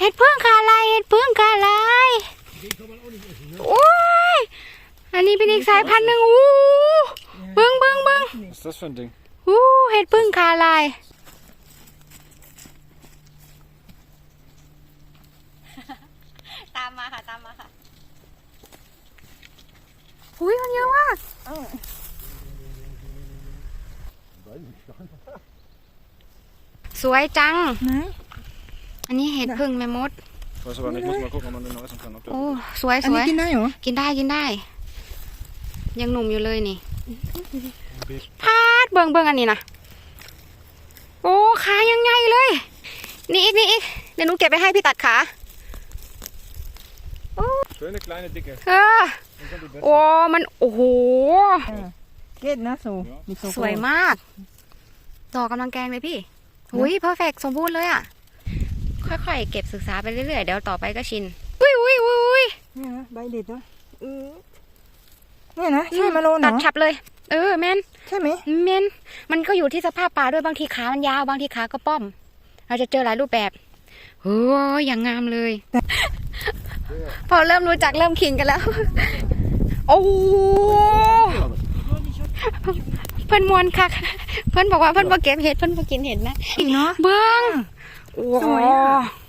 เห็ดพึ่งขาลายเห็ดพึ่งขาลายโอ้ยอันนี้เป็นอีกสายพันธุ์หนึ่งอู้เบิ้งเบิ้งเบิ้ง Was ist das für ein Ding? อู้เห็ดพึ่งขาลาย ตามมาค่ะ ตามมาค่ะ อุ้ยมันเยอะมาก สวยจัง ไหน อันนี้เห็ดพึ่งแม่มด Ich weiß aber nicht, muss mal gucken, ob man den noch essen kann. Ob der โอ้ สวยอันสวนี้ยกินได้เหรอ กินได้กินได้ ยังหนุ่มอยู่เลยนี่ พาดเบิ่งเบิ่งอันนี้นะโอ้ขายังไงเลย นี่อีกนี่อีกเดี๋ยวหนูเก็บไปให้พี่ตัดขา Schöne kleine Dicke. เออ Das sind die besten. โอ้มันโอ้โห เก็ดนะสูมีโซโก้สวยมาก ดอกกำลังแกงเลยพี่หุยเพอร์เฟกสมบูรณ์เลยอะ ค่อยๆ เก็บศึกษาไปเรื่อยๆ เดี๋ยวต่อไปก็ชิน อุ้ยอุ้ยอุ้ยอุ้ยเนี่ยนะใบเด็ดนะเออเนี่ยนะใช่มาโลนเหรตัดอฉับเลย เออแมนใช่ไหมแมนมันก็อยู่ที่สภาพป่าด้วยบางทีขามันยาวบางทีขาก็ป้อม เราจะเจอหลายรูปแบบโอ้ยอย่างงามเลย พอเริ่มรู้จักเริ่มขิงกันแล้ว โอ้เพิ่นมวนคัก เพิ่นบอกว่าเพิ่นบ่เก็บเห็ดเพิ่นบ่กินเห็ดนะอีกเนาะเบิ้ง 哇。